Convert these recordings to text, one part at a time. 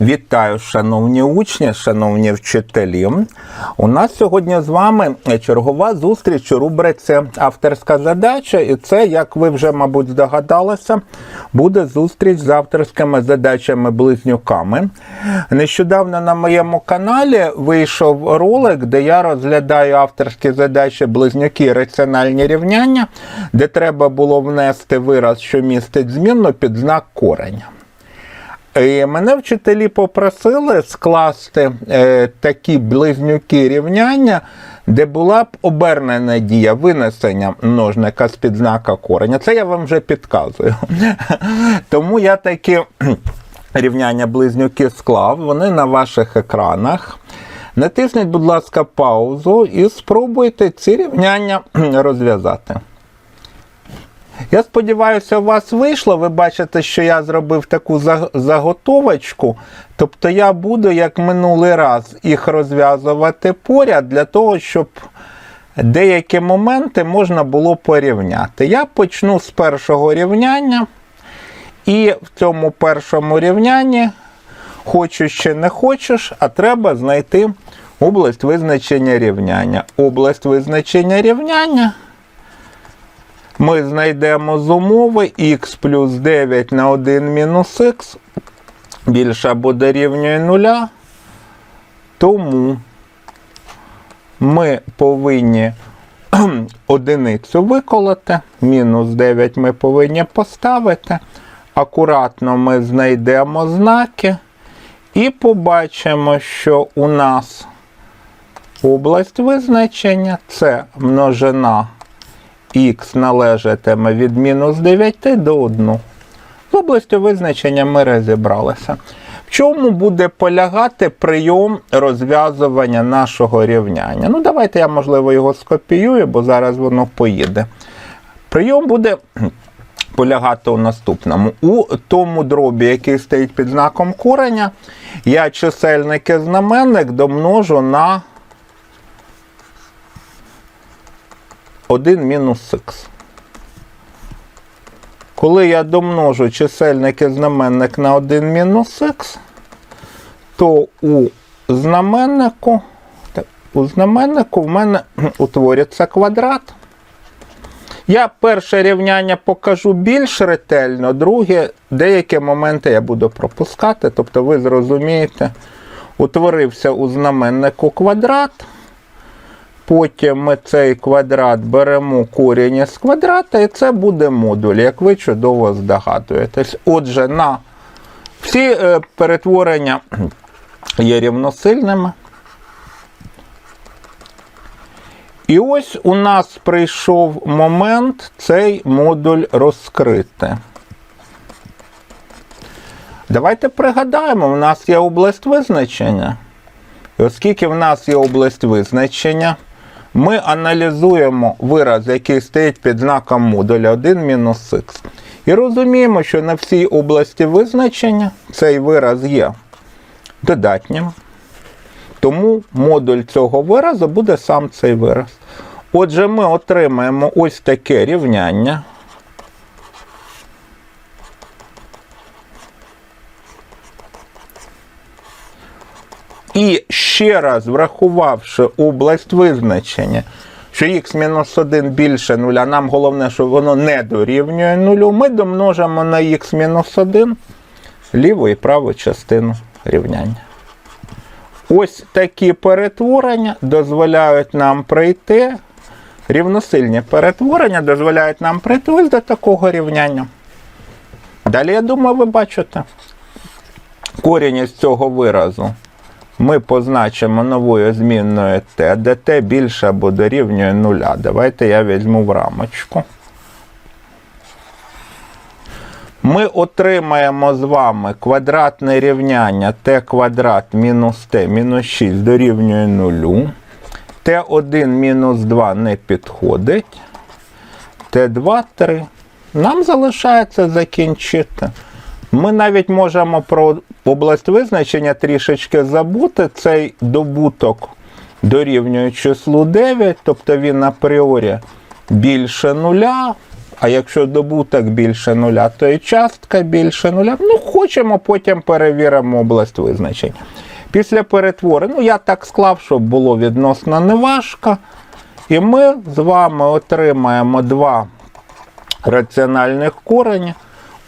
Вітаю, шановні учні, шановні вчителі. У нас сьогодні з вами чергова зустріч у рубриці Авторська задача, і це, як ви вже, мабуть, здогадалися, буде зустріч з авторськими задачами-близнюками. Нещодавно на моєму каналі вийшов ролик, де я розглядаю авторські задачі близнюки раціональні рівняння, де треба було внести вираз, що містить змінну під знак кореня. І мене вчителі попросили скласти е, такі близнюки рівняння, де була б обернена дія винесення множника з під знака кореня. Це я вам вже підказую. Тому я такі рівняння близнюки склав, вони на ваших екранах. Натисніть, будь ласка, паузу і спробуйте ці рівняння розв'язати. Я сподіваюся, у вас вийшло. Ви бачите, що я зробив таку за- заготовочку. Тобто я буду, як минулий раз, їх розв'язувати поряд для того, щоб деякі моменти можна було порівняти. Я почну з першого рівняння. І в цьому першому рівнянні хочеш чи не хочеш, а треба знайти область визначення рівняння. Область визначення рівняння ми знайдемо з умови х плюс 9 на 1 мінус х більше або дорівнює 0. Тому ми повинні одиницю виколоти, мінус 9 ми повинні поставити. Акуратно ми знайдемо знаки і побачимо, що у нас область визначення це множина х належатиме від мінус 9 до 1. З областю визначення ми розібралися. В чому буде полягати прийом розв'язування нашого рівняння? Ну, давайте я, можливо, його скопіюю, бо зараз воно поїде. Прийом буде полягати у наступному. У тому дробі, який стоїть під знаком кореня, я чисельник і знаменник домножу на 1 мінус х. Коли я домножу чисельник і знаменник на 1 мінус х, то у знаменнику, у знаменнику в мене кхм, утвориться квадрат. Я перше рівняння покажу більш ретельно, друге, деякі моменти я буду пропускати, тобто ви зрозумієте, утворився у знаменнику квадрат. Потім ми цей квадрат беремо корінь із квадрата, і це буде модуль, як ви чудово здогадуєтесь. Отже, на всі е, перетворення є рівносильними. І ось у нас прийшов момент цей модуль розкрити. Давайте пригадаємо, у нас є область визначення. І оскільки в нас є область визначення, ми аналізуємо вираз, який стоїть під знаком модуля 1 мінус х. І розуміємо, що на всій області визначення цей вираз є додатнім. Тому модуль цього виразу буде сам цей вираз. Отже, ми отримаємо ось таке рівняння. І ще раз врахувавши область визначення, що х-1 більше нуля, нам головне, щоб воно не дорівнює нулю, ми домножимо на х-1 ліву і праву частину рівняння. Ось такі перетворення дозволяють нам прийти, рівносильні перетворення дозволяють нам прийти ось до такого рівняння. Далі, я думаю, ви бачите корінь із цього виразу ми позначимо новою змінною t, де t більше або дорівнює нуля. Давайте я візьму в рамочку. Ми отримаємо з вами квадратне рівняння t квадрат мінус t мінус 6 дорівнює нулю. Т1 мінус 2 не підходить. Т2, 3. Нам залишається закінчити. Ми навіть можемо про область визначення трішечки забути. Цей добуток дорівнює числу 9, тобто він апріорі більше нуля. а якщо добуток більше нуля, то і частка більше нуля. Ну, хочемо, потім перевіримо область визначень. Після перетворення, ну я так склав, щоб було відносно неважко. І ми з вами отримаємо два раціональних корені.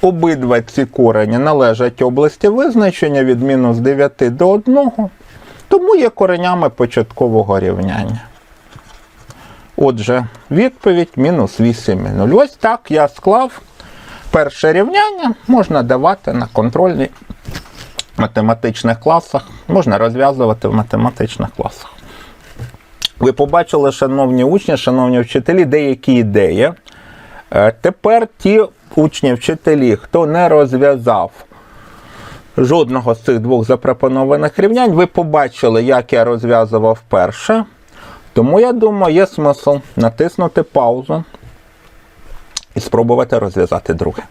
Обидва ці корені належать області визначення від мінус 9 до 1, тому є коренями початкового рівняння. Отже, відповідь мінус 8,0. Ось так я склав перше рівняння, можна давати на контрольні математичних класах, можна розв'язувати в математичних класах. Ви побачили, шановні учні, шановні вчителі, деякі ідеї. Е, Тепер ті учні, вчителі, хто не розв'язав жодного з цих двох запропонованих рівнянь, ви побачили, як я розв'язував перше. Тому я думаю, є смисл натиснути паузу і спробувати розв'язати друге.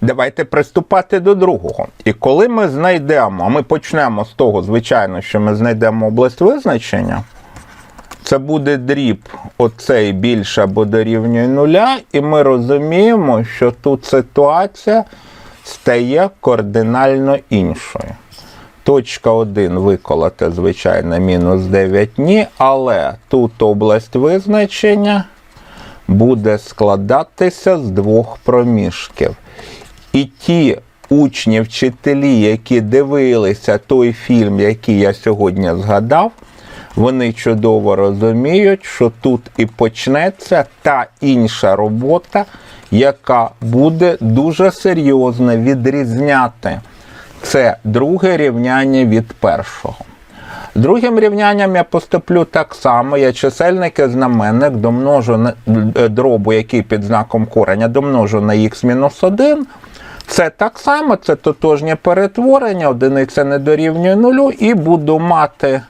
Давайте приступати до другого. І коли ми знайдемо, а ми почнемо з того, звичайно, що ми знайдемо область визначення, це буде дріб оцей більше або дорівнює нуля, і ми розуміємо, що тут ситуація стає кардинально іншою. Точка 1 виколоти, звичайно, мінус 9 ні, але тут область визначення буде складатися з двох проміжків. І ті учні, вчителі, які дивилися той фільм, який я сьогодні згадав, вони чудово розуміють, що тут і почнеться та інша робота, яка буде дуже серйозно відрізняти це друге рівняння від першого. Другим рівнянням я поступлю так само. Я чисельник знаменник домножу на е, дробу, який під знаком кореня, домножу на х-1. Це так само, це тотожнє перетворення, одиниця не дорівнює нулю, і буду мати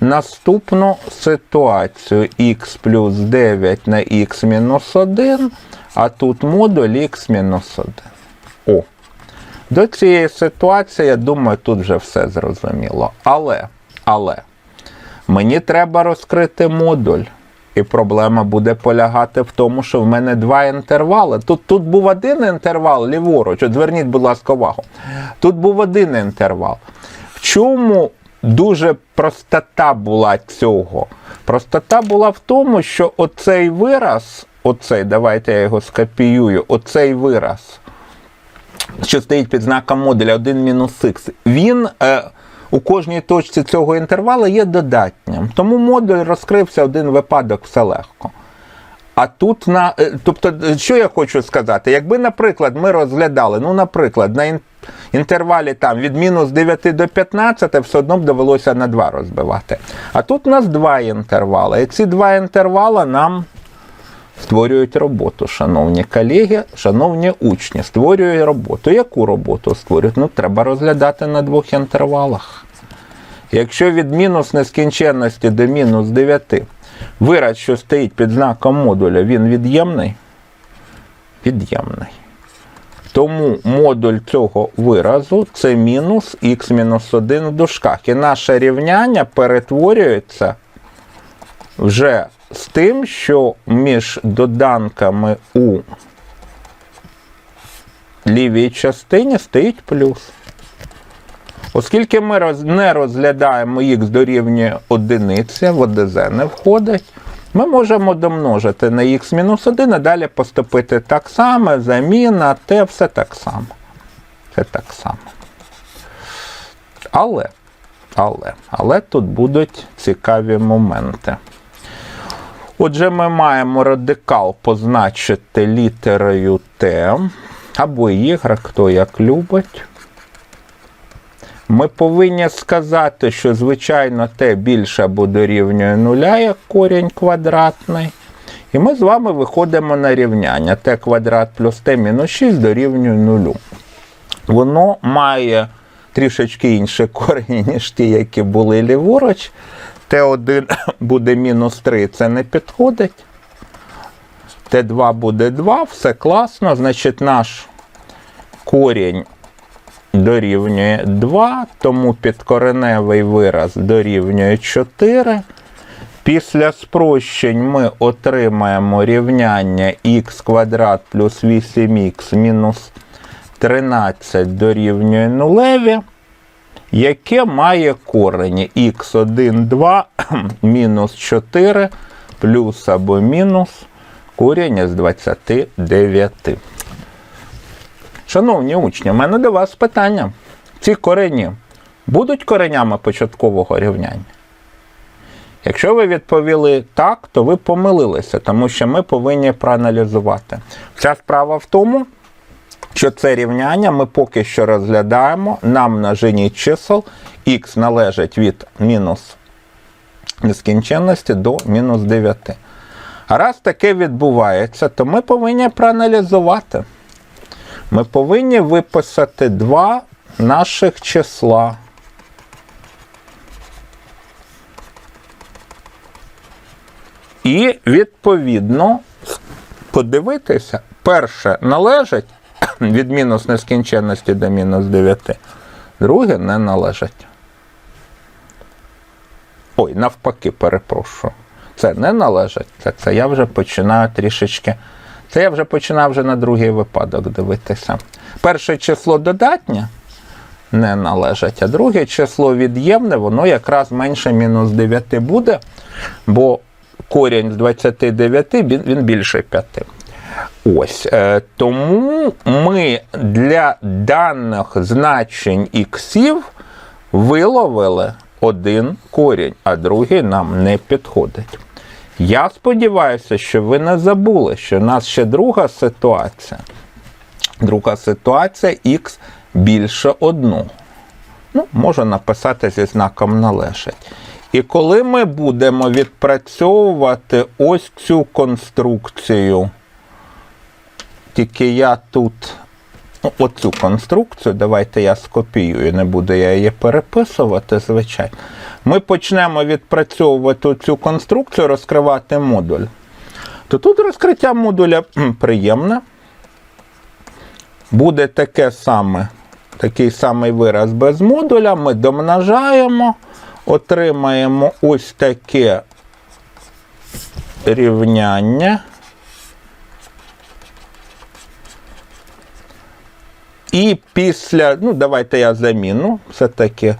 наступну ситуацію х плюс 9 на х мінус 1, а тут модуль х мінус 1. О. До цієї ситуації, я думаю, тут вже все зрозуміло. Але, але, мені треба розкрити модуль. І проблема буде полягати в тому, що в мене два інтервали. Тут, тут був один інтервал ліворуч, от зверніть, будь ласка, увагу. Тут був один інтервал. В чому дуже простота була цього? Простота була в тому, що оцей вираз, оцей, давайте я його скопіюю, оцей вираз що стоїть під знаком модуля 1 мінус х, він е, у кожній точці цього інтервалу є додатнім. Тому модуль розкрився один випадок, все легко. А тут на. е, Тобто, е, що я хочу сказати? Якби, наприклад, ми розглядали, ну, наприклад, на інтервалі там від мінус 9 до 15, все одно б довелося на 2 розбивати. А тут у нас два інтервали. І ці два інтервали нам створюють роботу, шановні колеги, шановні учні, створюють роботу. Яку роботу створюють? Ну, треба розглядати на двох інтервалах. Якщо від мінус нескінченності до мінус 9 вираз, що стоїть під знаком модуля, він від'ємний, від'ємний. Тому модуль цього виразу це мінус х-1 в дужках. І наше рівняння перетворюється вже з тим, що між доданками у лівій частині стоїть плюс. Оскільки ми не розглядаємо х дорівнює одиниці, в ОДЗ не входить, ми можемо домножити на х-1 і далі поступити так само, заміна, те, все так само. Це так само. Але, але, але тут будуть цікаві моменти. Отже, ми маємо радикал позначити літерою Т або Y, хто як любить. Ми повинні сказати, що, звичайно, Т більше або дорівнює нуля, як корінь квадратний. І ми з вами виходимо на рівняння. Т квадрат плюс Т мінус 6 дорівнює нулю. Воно має трішечки інші корені, ніж ті, які були ліворуч. Т1 буде мінус 3, це не підходить. Т2 буде 2, все класно. Значить, наш корінь дорівнює 2, тому підкореневий вираз дорівнює 4. Після спрощень ми отримаємо рівняння х квадрат плюс 8х мінус 13 дорівнює нулеві, яке має корені х1, 2 мінус 4 плюс або мінус корінь із 29. Шановні учні, у мене до вас питання. Ці корені будуть коренями початкового рівняння? Якщо ви відповіли так, то ви помилилися, тому що ми повинні проаналізувати. Вся справа в тому, що це рівняння ми поки що розглядаємо на множині чисел. Х належить від мінус нескінченності до мінус 9. А раз таке відбувається, то ми повинні проаналізувати. Ми повинні виписати два наших числа. І відповідно подивитися, перше належить від мінус нескінченності до мінус 9, друге не належить. Ой, навпаки, перепрошую. Це не належить. Це, це я вже починаю трішечки. Це я вже починав вже на другий випадок дивитися. Перше число додатнє не належить, а друге число від'ємне, воно якраз менше мінус 9 буде, бо корінь з 29 він, він більше 5. Ось. Е, тому ми для даних значень іксів виловили один корінь, а другий нам не підходить. Я сподіваюся, що ви не забули, що в нас ще друга ситуація. Друга ситуація х більше одного. Ну, можу написати зі знаком належить. І коли ми будемо відпрацьовувати ось цю конструкцію, тільки я тут ну, оцю конструкцію, давайте я скопіюю, не буду я її переписувати, звичайно. Ми почнемо відпрацьовувати цю конструкцію, розкривати модуль. То тут розкриття модуля приємне. Буде таке саме, такий самий вираз без модуля. Ми домножаємо, отримаємо ось таке рівняння. І після, ну, давайте я заміну, все-таки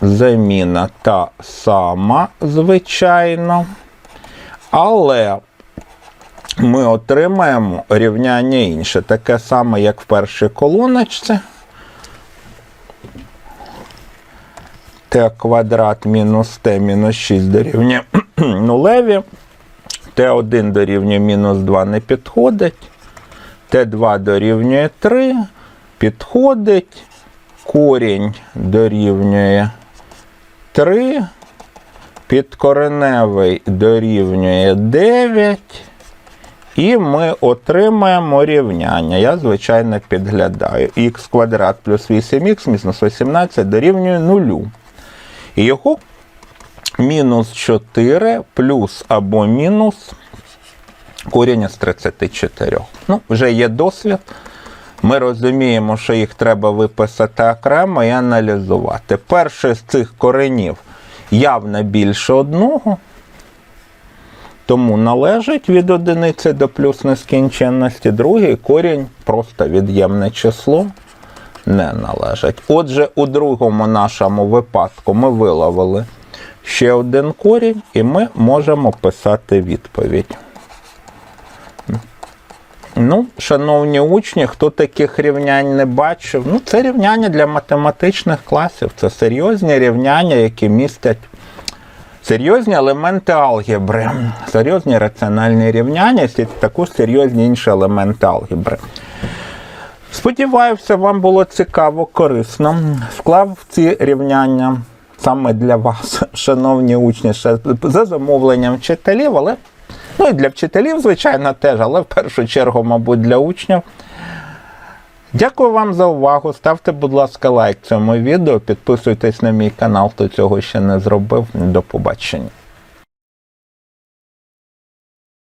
заміна та сама, звичайно. Але ми отримаємо рівняння інше, таке саме, як в першій колоночці. t квадрат мінус t мінус 6 дорівнює нулеві. t1 дорівнює мінус 2 не підходить. Т2 дорівнює 3, підходить, корінь дорівнює 3, підкореневий дорівнює 9, і ми отримаємо рівняння. Я, звичайно, підглядаю. х квадрат плюс 8х мінус 18 дорівнює 0. І його мінус 4 плюс або мінус коріння з 34. Ну, вже є досвід. Ми розуміємо, що їх треба виписати окремо і аналізувати. Перший з цих коренів явно більше одного, тому належить від одиниці до плюс нескінченності. Другий корінь просто від'ємне число не належить. Отже, у другому нашому випадку ми виловили ще один корінь, і ми можемо писати відповідь. Ну, шановні учні, хто таких рівнянь не бачив, ну це рівняння для математичних класів. Це серйозні рівняння, які містять серйозні елементи алгебри, серйозні раціональні рівняння, і також серйозні інші елементи алгебри. Сподіваюся, вам було цікаво, корисно. Склав ці рівняння саме для вас, шановні учні, за замовленням вчителів, але Ну і для вчителів, звичайно, теж, але в першу чергу, мабуть, для учнів. Дякую вам за увагу. Ставте, будь ласка, лайк цьому відео, підписуйтесь на мій канал, хто цього ще не зробив. До побачення.